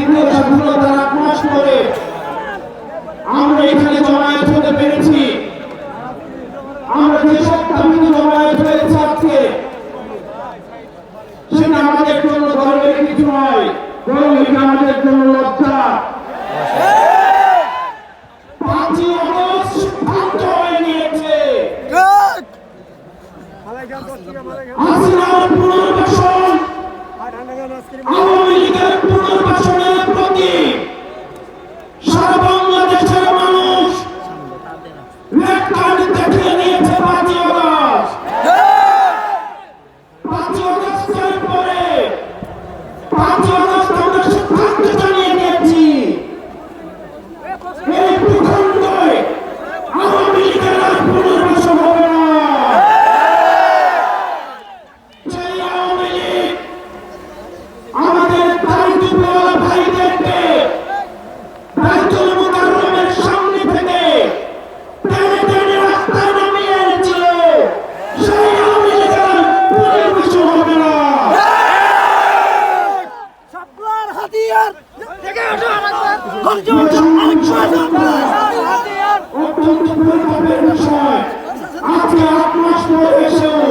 স্বাধীনতা আট মাস পরে আমরা এখানে জমায়েত হতে পেরেছি। আমরা যে সব দাবিতে জমায়েত হয়েছে আজকে সেটা আমাদের জন্য গর্বের কিছু নয় বরং এটা আমাদের জন্য লজ্জা। হাসিনার পুনর্বাসন আওয়ামী লীগের পুনর্বাসনের হাতিয়ার। থেকে ওঠো হাতিয়ার অত্যন্ত পরিতাপের বিষয় আজকে আট মাস পরে এসেও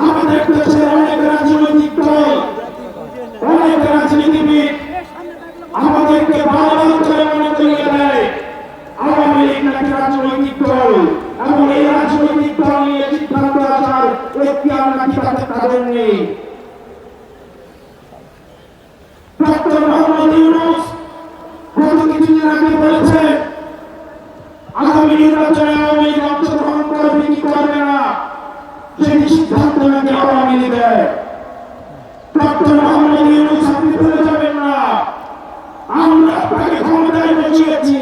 আমাদের দেশের অনেক রাজনৈতিক দল অনেক রাজনীতিবিদ আমাদেরকে বারবার করে মনে করিয়ে দেয় আওয়ামী লীগ নাকি রাজনৈতিক দল। এবং এই রাজনৈতিক দল নিয়ে সিদ্ধান্ত আসার এখতিয়ার নাকি তাদের নেই ডক্টর মোহাম্মদ ইউনুস গত কিছুদিন আগে বলেছেন আগামী নির্বাচনে আওয়ামী লীগ অংশগ্রহণ করবে কি করবে না আমরা আপনাকে ক্ষমতায় বসিয়েছি।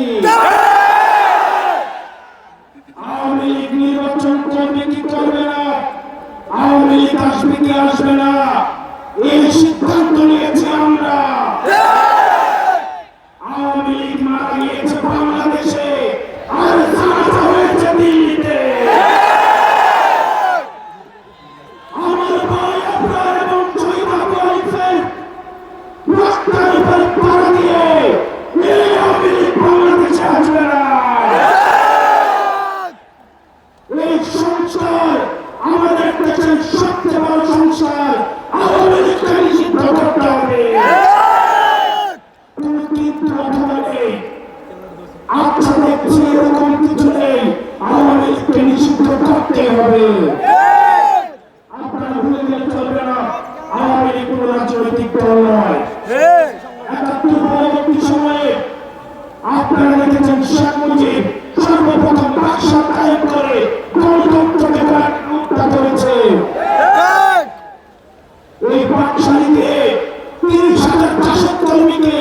আওয়ামী লীগ নির্বাচন করবে কি করবে না? আওয়ামী লীগ আসবে কি আসবে না? এই সিদ্ধান্ত রাজনৈতিক দল নয় একাত্তর সময়ে আপনারা দেখেছেন শেখ মুজিব সর্বপ্রথম বাদশাহ কায়েম করে গণতন্ত্রকে রূপটা করেছে। হ্যাঁ। এই বাকশালীকে তিরিশ হাজার শাসক কর্মীকে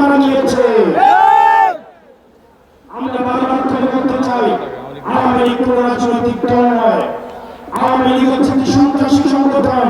মারা আমরা বারবার করে বলতে চাই, আওয়ামী লীগ রাজনৈতিক দল নয়। আওয়ামী লীগ হচ্ছে সন্ত্রাসী সংগঠন।